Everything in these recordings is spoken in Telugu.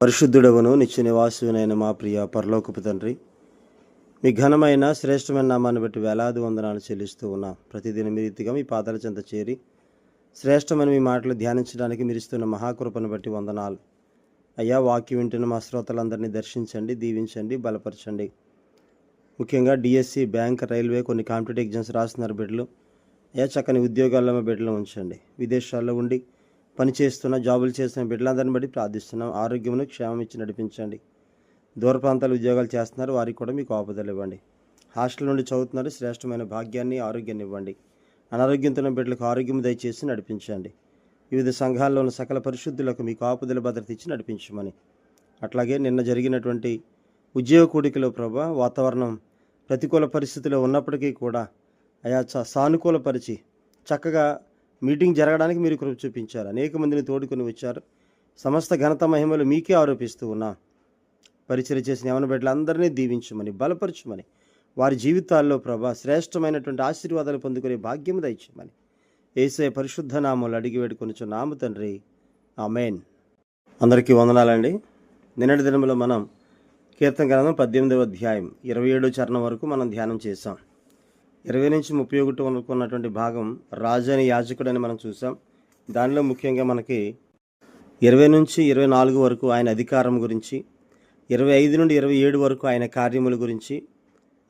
పరిశుద్ధుడవను నిత్య నివాసునైన మా ప్రియ పరలోకపు తండ్రి. మీ ఘనమైన శ్రేష్టమైన నామాన్ని బట్టి వేలాది వందనాలు చెల్లిస్తూ ఉన్నాం ప్రతిదిన మీ రీతిగా మీ పాదాల చెంత చేరి శ్రేష్టమైన మీ మాటలు ధ్యానించడానికి మీరిస్తున్న మహాకృపను బట్టి వందనాలు. అయ్యా వాక్యం వింటున్న మా శ్రోతలందరినీ దర్శించండి దీవించండి బలపరచండి. ముఖ్యంగా డిఎస్సి బ్యాంక్ రైల్వే కొన్ని కాంపిటేటివ్ ఎగ్జామ్స్ రాస్తున్నారు బిడ్డలు అయ్యా చక్కని ఉద్యోగాల్లో మా బిడ్డలు ఉంచండి. విదేశాల్లో ఉండి పని చేస్తున్న జాబులు చేస్తున్న బిడ్డలందరిని బట్టి ప్రార్థిస్తున్నాం. ఆరోగ్యమును క్షేమం ఇచ్చి నడిపించండి. దూర ప్రాంతాలు ఉద్యోగాలు చేస్తున్నారు. వారికి కూడా మీకు ఆపదలు ఇవ్వండి. హాస్టల్ నుండి చదువుతున్నారు. శ్రేష్టమైన భాగ్యాన్ని ఆరోగ్యాన్ని ఇవ్వండి. అనారోగ్యంతో ఉన్న బిడ్డలకు ఆరోగ్యం దయచేసి నడిపించండి. వివిధ సంఘాల్లో ఉన్న సకల పరిశుద్ధులకు మీకు ఆపదల భద్రత ఇచ్చి నడిపించమని. అట్లాగే నిన్న జరిగినటువంటి ఉద్యోగ కూడికలో ప్రభా వాతావరణం ప్రతికూల పరిస్థితిలో ఉన్నప్పటికీ కూడా అయా చ సానుకూలపరిచి చక్కగా మీటింగ్ జరగడానికి మీరు కృప చూపించారు. అనేక మందిని తోడుకొని వచ్చారు. సమస్త ఘనత మహిమలు మీకే ఆరోపిస్తూ ఉన్నా పరిచయం చేసిన యవన బిడ్డలందరినీ దీవించమని బలపరచమని వారి జీవితాల్లో ప్రభా శ్రేష్టమైనటువంటి ఆశీర్వాదాలు పొందుకునే భాగ్యం దయచేయమని ఏసే పరిశుద్ధ నామములు అడిగి వేడుకొనిచ్చు నామ తండ్రి. ఆమెన్. అందరికీ వందనాలండి. నిన్నటి దినంలో మనం కీర్తన గ్రంథం పద్దెనిమిదవ అధ్యాయం ఇరవై ఏడో చరణం వరకు మనం ధ్యానం చేసాం ఇరవై నుంచి ముప్పై ఒకటి వరకు ఉన్నటువంటి భాగం రాజు అని యాజకుడు అని మనం చూసాం. దానిలో ముఖ్యంగా మనకి ఇరవై నుంచి ఇరవై నాలుగు వరకు ఆయన అధికారం గురించి ఇరవై ఐదు నుండి ఇరవై ఏడు వరకు ఆయన కార్యముల గురించి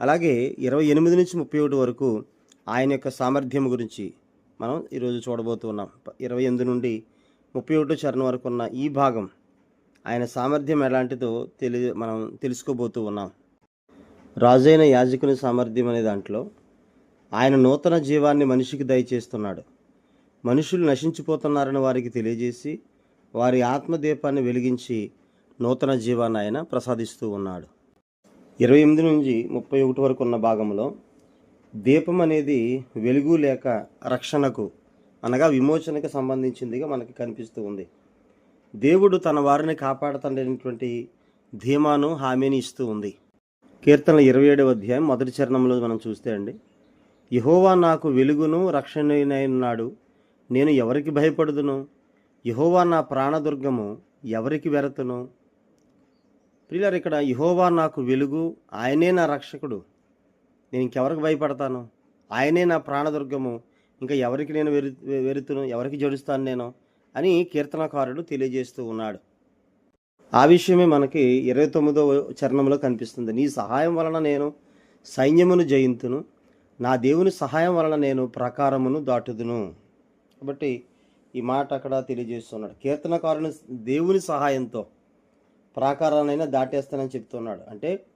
అలాగే ఇరవై ఎనిమిది నుంచి ముప్పై ఒకటి వరకు ఆయన యొక్క సామర్థ్యం గురించి మనం ఈరోజు చూడబోతున్నాం ఇరవై ఎనిమిది నుండి ముప్పై ఒకటో చరణం వరకు ఉన్న ఈ భాగం ఆయన సామర్థ్యం ఎలాంటిదో తెలి మనం తెలుసుకోబోతూ ఉన్నాం. రాజైన యాజకుని సామర్థ్యం అనే దాంట్లో ఆయన నూతన జీవాన్ని మనిషికి దయచేస్తున్నాడు. మనుషులు నశించిపోతున్నారని వారికి తెలియజేసి వారి ఆత్మదీపాన్ని వెలిగించి నూతన జీవాన్ని ఆయన ప్రసాదిస్తూ ఉన్నాడు. ఇరవై ఎనిమిది నుంచి ముప్పై ఒకటి వరకు ఉన్న భాగంలో దీపం అనేది వెలుగు లేక రక్షణకు అనగా విమోచనకు సంబంధించిందిగా మనకి కనిపిస్తూ ఉంది. దేవుడు తన వారిని కాపాడుతుండేటువంటి ధీమాను హామీని ఇస్తూ ఉంది. కీర్తన ఇరవై ఏడవ అధ్యాయం మొదటి చరణంలో మనం చూస్తే అండి యహోవా నాకు వెలుగును రక్షణయున్నాడు. నేను ఎవరికి భయపడుదును? యహోవా నా ప్రాణదుర్గము ఎవరికి వెరతును? ప్రియులారు ఇక్కడ యహోవా నాకు వెలుగు ఆయనే నా రక్షకుడు. నేను ఇంకెవరికి భయపడతాను? ఆయనే నా ప్రాణదుర్గము ఇంకా ఎవరికి నేను వెరు వెరుతును? ఎవరికి జడుస్తాను నేను? అని కీర్తనకారుడు తెలియజేస్తూ ఉన్నాడు. ఆ విషయమే మనకి ఇరవై తొమ్మిదో చరణంలో కనిపిస్తుంది. నీ సహాయం వలన నేను సైన్యమును జయింతును. నా దేవుని సహాయం వలన నేను ప్రకారమును దాటుదును. కాబట్టి ఈ మాట అక్కడ తెలియజేస్తున్నాడు. కీర్తనకారుని దేవుని సహాయంతో ప్రాకారానైనా దాటేస్తానని చెప్తున్నాడు. అంటే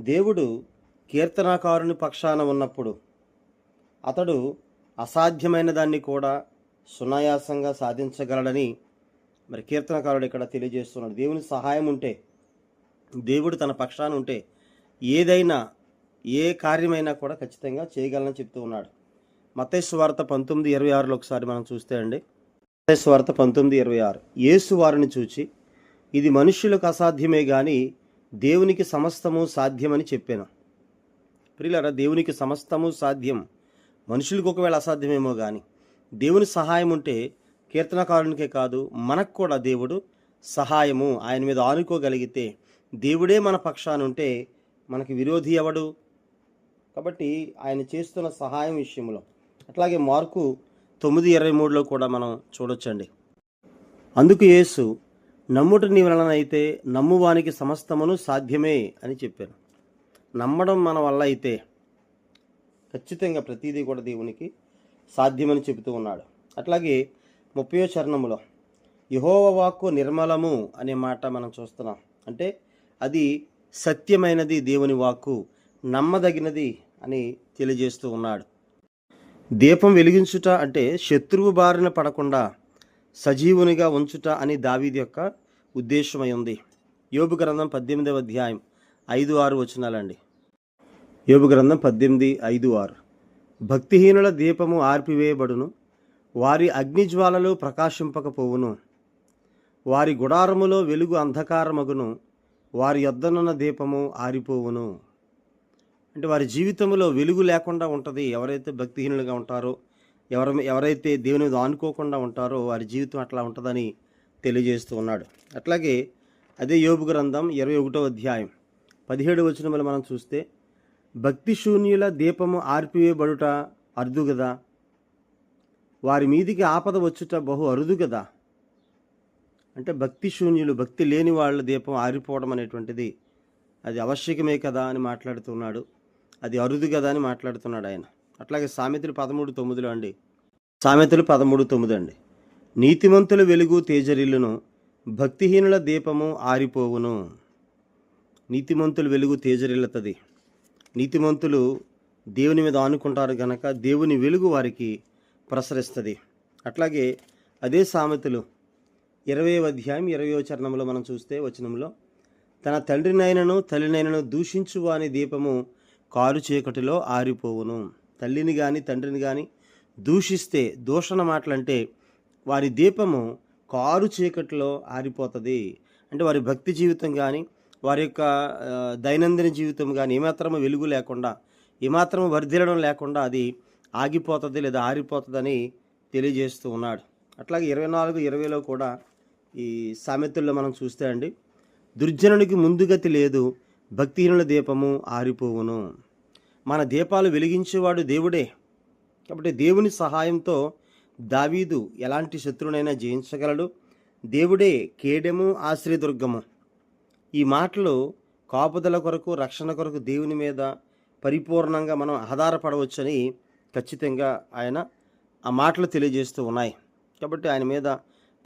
దేవుడు కీర్తనకారుని పక్షాన ఉన్నప్పుడు అతడు అసాధ్యమైన దాన్ని కూడా సునాయాసంగా సాధించగలడని మరి కీర్తనకారుడు ఇక్కడ తెలియజేస్తున్నాడు. దేవుని సహాయం ఉంటే దేవుడు తన పక్షాన ఉంటే ఏదైనా ఏ కార్యమైనా కూడా ఖచ్చితంగా చేయగలనని చెప్తూ ఉన్నాడు. మతేశ్వార్త పంతొమ్మిది ఇరవై ఆరులో ఒకసారి మనం చూస్తే అండి. మతేశ్వార్త పంతొమ్మిది ఇరవై ఆరు. యేసు వారిని చూచి ఇది మనుష్యులకు అసాధ్యమే కానీ దేవునికి సమస్తము సాధ్యమని చెప్పాను. ప్రియులరా దేవునికి సమస్తము సాధ్యం. మనుషులకు ఒకవేళ అసాధ్యమేమో కానీ దేవుని సహాయం ఉంటే కీర్తనకారునికే కాదు మనకు కూడా దేవుడు సహాయము. ఆయన మీద ఆనుకోగలిగితే దేవుడే మన పక్షాన ఉంటే మనకి విరోధి ఎవడు? కాబట్టి ఆయన చేస్తున్న సహాయం విషయంలో. అట్లాగే మార్కు తొమ్మిది ఇరవై మూడులో కూడా మనం చూడొచ్చండి. అందుకు యేసు నమ్ముట నీ వలనైతే నమ్మువానికి సమస్తమును సాధ్యమే అని చెప్పారు. నమ్మడం మన వల్ల అయితే ఖచ్చితంగా ప్రతిదీ కూడా దేవునికి సాధ్యమని చెబుతూ ఉన్నాడు. అట్లాగే ముప్పయో చరణములో యహోవ వాక్కు నిర్మలము అనే మాట మనం చూస్తున్నాం. అంటే అది సత్యమైనది దేవుని వాక్కు నమ్మదగినది అని తెలియజేస్తూ ఉన్నాడు. దీపం వెలిగించుట అంటే శత్రువు బారిన పడకుండా సజీవునిగా ఉంచుట అని దావీది యొక్క ఉద్దేశమై ఉంది. యోబు గ్రంథం పద్దెనిమిదవ అధ్యాయం ఐదు ఆరు వచనాలండి. యోబు గ్రంథం పద్దెనిమిది ఐదు ఆరు. భక్తిహీనుల దీపము ఆర్పివేయబడును వారి అగ్నిజ్వాలలు ప్రకాశింపకపోవును వారి గుడారములో వెలుగు అంధకారమగును వారి యొద్దనున్న దీపము ఆరిపోవును. అంటే వారి జీవితంలో వెలుగు లేకుండా ఉంటుంది. ఎవరైతే భక్తిహీనులుగా ఉంటారో ఎవర ఎవరైతే దేవుని మీద ఆనుకోకుండా ఉంటారో వారి జీవితం అట్లా ఉంటుందని తెలియజేస్తూ ఉన్నాడు. అట్లాగే అదే యోగు గ్రంథం ఇరవై ఒకటో అధ్యాయం పదిహేడు వచనములు మనం చూస్తే భక్తి శూన్యుల దీపము ఆర్పివేయబడుట అరుదు కదా వారి మీదికి ఆపద వచ్చుట బహు అరుదు కదా అంటే భక్తి శూన్యులు భక్తి లేని వాళ్ళ దీపం ఆరిపోవడం అనేటువంటిది అది ఆవశ్యకమే కదా అని మాట్లాడుతున్నాడు అది అరుదు కదా అని మాట్లాడుతున్నాడు ఆయన. అట్లాగే సామెతలు పదమూడు తొమ్మిదిలో అండి. సామెతలు పదమూడు తొమ్మిది అండి. నీతిమంతుల వెలుగు తేజరిల్లును భక్తిహీనుల దీపము ఆరిపోవును. నీతిమంతుల వెలుగు తేజరిల్లుతుంది. నీతిమంతులు దేవుని మీద ఆనుకుంటారు గనక దేవుని వెలుగు వారికి ప్రసరిస్తుంది. అట్లాగే అదే సామెతలు ఇరవై అధ్యాయం ఇరవయో చరణంలో మనం చూస్తే వచనంలో తన తండ్రినైనను తల్లినైనను దూషించు వాని దీపము కారు చీకటిలో ఆరిపోవును. తల్లిని కానీ తండ్రిని కానీ దూషిస్తే దూషణ మాటలంటే వారి దీపము కారు చీకటిలో ఆరిపోతుంది. అంటే వారి భక్తి జీవితం కానీ వారి యొక్క దైనందిన జీవితం కానీ ఏమాత్రము వెలుగు లేకుండా ఏమాత్రము వర్ధిల్లడం లేకుండా అది ఆగిపోతుంది లేదా ఆరిపోతుందని తెలియజేస్తూ ఉన్నాడు. అట్లాగే ఇరవై నాలుగు ఇరవైలో కూడా ఈ సామెతల్లో మనం చూస్తే అండి దుర్జనునికి ముందుగతి లేదు భక్తిహీనుల దీపము ఆరిపోవును. మన దీపాలు వెలిగించేవాడు దేవుడే. కాబట్టి దేవుని సహాయంతో దావీదు ఎలాంటి శత్రువునైనా జయించగలడు. దేవుడే కేడెము ఆశ్రయదుర్గము. ఈ మాటలు కాపుదల కొరకు రక్షణ కొరకు దేవుని మీద పరిపూర్ణంగా మనం ఆధారపడవచ్చని ఖచ్చితంగా ఆయన ఆ మాటలు తెలియజేస్తూ ఉన్నాయి. కాబట్టి ఆయన మీద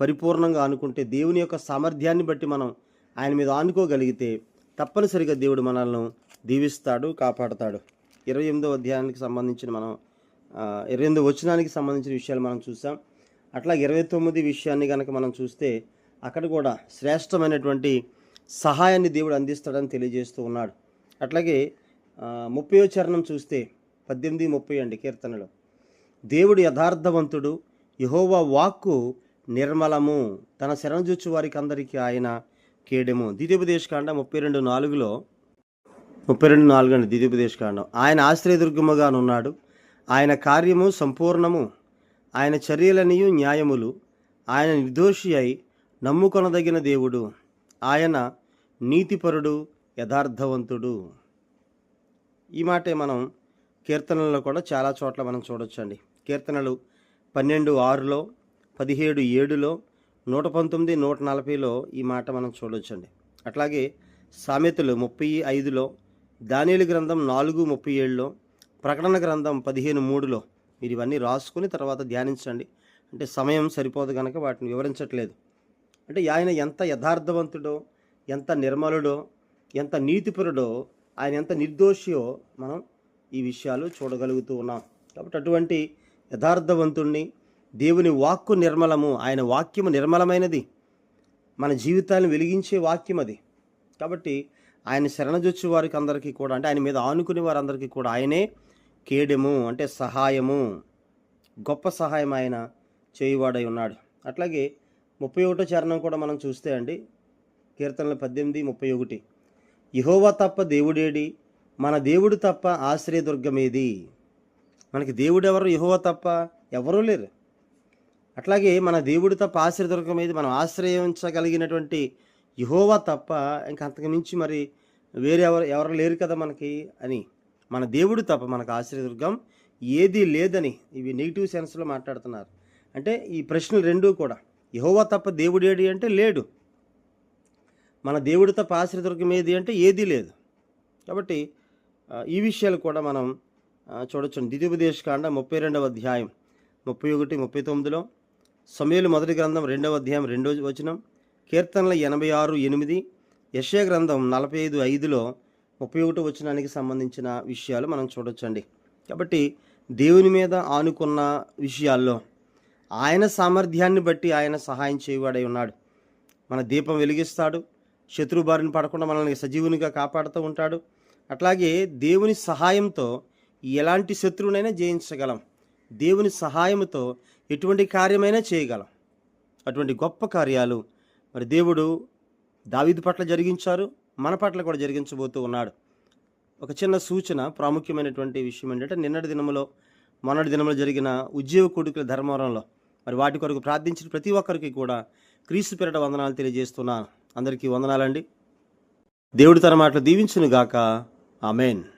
పరిపూర్ణంగా అనుకుంటే దేవుని యొక్క సామర్థ్యాన్ని బట్టి మనం ఆయన మీద ఆనుకోగలిగితే తప్పనిసరిగా దేవుడు మనల్ని దీవిస్తాడు కాపాడతాడు. ఇరవై ఎనిమిదో అధ్యాయానికి సంబంధించిన మనం ఇరవై ఎనిమిదో వచనానికి సంబంధించిన విషయాలు మనం చూసాం. అట్లా ఇరవై తొమ్మిది విషయాన్ని కనుక మనం చూస్తే అక్కడ కూడా శ్రేష్టమైనటువంటి సహాయాన్ని దేవుడు అందిస్తాడని తెలియజేస్తూ ఉన్నాడు. అట్లాగే ముప్పై ముప్పయో చరణం చూస్తే పద్దెనిమిది ముప్పై అండి కీర్తనలో. దేవుడు యథార్థవంతుడు యహోవా వాక్కు నిర్మలము. తన శరణజుచ్చు వారికి అందరికీ ఆయన కేడెము. ద్వితీయోపదేశకాండ ముప్పై రెండు నాలుగులో ముప్పై రెండు నాలుగు అండి ద్వితీయోపదేశకాండం. ఆయన ఆశ్రయదుర్గముగానున్నాడు. ఆయన కార్యము సంపూర్ణము. ఆయన చర్యలనియు న్యాయములు. ఆయన నిర్దోషి అయి నమ్ముకొనదగిన దేవుడు. ఆయన నీతిపరుడు యథార్థవంతుడు. ఈ మాటే మనం కీర్తనల్లో కూడా చాలా చోట్ల మనం చూడొచ్చండి. కీర్తనలు పన్నెండు ఆరులో పదిహేడు ఏడులో నూట పంతొమ్మిది నూట నలభైలో ఈ మాట మనం చూడొచ్చండి. అట్లాగే సామెతలు ముప్పై ఐదులో దానియేలు గ్రంథం నాలుగు ముప్పై ఏడులో ప్రకటన గ్రంథం పదిహేను మూడులో మీరు ఇవన్నీ రాసుకుని తర్వాత ధ్యానించండి. అంటే సమయం సరిపోదు కనుక వాటిని వివరించట్లేదు. అంటే ఆయన ఎంత యథార్థవంతుడో ఎంత నిర్మలుడో ఎంత నీతిపరుడో ఆయన ఎంత నిర్దోషియో మనం ఈ విషయాలు చూడగలుగుతూ ఉన్నాం. కాబట్టి అటువంటి యథార్థవంతుణ్ణి దేవుని వాక్కు నిర్మలము ఆయన వాక్యము నిర్మలమైనది. మన జీవితాలను వెలిగించే వాక్యం అది. కాబట్టి ఆయన శరణజొచ్చు వారికి అందరికీ కూడా అంటే ఆయన మీద ఆనుకునే వారందరికీ కూడా ఆయనే కేడెము అంటే సహాయము గొప్ప సహాయం ఆయన చేయువాడై ఉన్నాడు. అట్లాగే ముప్పై ఒకటో చరణం కూడా మనం చూస్తే అండి కీర్తనలు పద్దెనిమిది ముప్పై ఒకటి. యహోవా తప్ప దేవుడేడి మన దేవుడు తప్ప ఆశ్రయదుర్గమేది. మనకి దేవుడు ఎవరు యహోవా తప్ప ఎవరూ లేరు. అట్లాగే మన దేవుడితో తప్ప ఆశ్రయదుర్గం ఏది మనం ఆశ్రయించగలిగినటువంటి యహోవా తప్ప ఇంకా అంతకు మించి మరి వేరే ఎవరు ఎవరు లేరు కదా మనకి అని. మన దేవుడు తప్ప మనకు ఆశ్రయదుర్గం ఏది లేదని ఇవి నెగిటివ్ సెన్స్లో మాట్లాడుతున్నారు. అంటే ఈ ప్రశ్నలు రెండూ కూడా. యహోవా తప్ప దేవుడేడి అంటే లేడు. మన దేవుడితో తప్ప ఆశ్రయదుర్గం ఏది అంటే ఏదీ లేదు. కాబట్టి ఈ విషయాలు కూడా మనం చూడొచ్చు చూడొచ్చు ద్వితీయోపదేశకాండ ముప్పై రెండవ అధ్యాయం ముప్పై ఒకటి ముప్పై తొమ్మిదిలో సమయలు మొదటి గ్రంథం రెండవ అధ్యాయం రెండో వచనం కీర్తనల ఎనభై ఆరు ఎనిమిది యశయ గ్రంథం నలభై ఐదు ఐదులో ముప్పై ఒకటి వచనానికి సంబంధించిన విషయాలు మనం చూడొచ్చండి. కాబట్టి దేవుని మీద ఆనుకున్న విషయాల్లో ఆయన సామర్థ్యాన్ని బట్టి ఆయన సహాయం చేయవాడై ఉన్నాడు. మన దీపం వెలిగిస్తాడు శత్రు బారిన పడకుండా మనల్ని సజీవునిగా కాపాడుతూ ఉంటాడు. అట్లాగే దేవుని సహాయంతో ఎలాంటి శత్రువునైనా జయించగలం. దేవుని సహాయంతో ఎటువంటి కార్యమైనా చేయగలం. అటువంటి గొప్ప కార్యాలు మరి దేవుడు దావిది పట్ల జరిగించారు మన పట్ల కూడా జరిగించబోతూ ఉన్నాడు. ఒక చిన్న సూచన ప్రాముఖ్యమైనటువంటి విషయం ఏంటంటే నిన్నటి దినములో మొన్నటి దినంలో జరిగిన ఉద్యోగ కొడుకుల ధర్మవరంలో మరి వాటి కొరకు ప్రార్థించిన ప్రతి ఒక్కరికి కూడా క్రీస్తు పేరట వందనాలు తెలియజేస్తున్నాను. అందరికీ వందనాలండి. దేవుడు తన మాటలు దీవించునుగాక. ఆమెన్.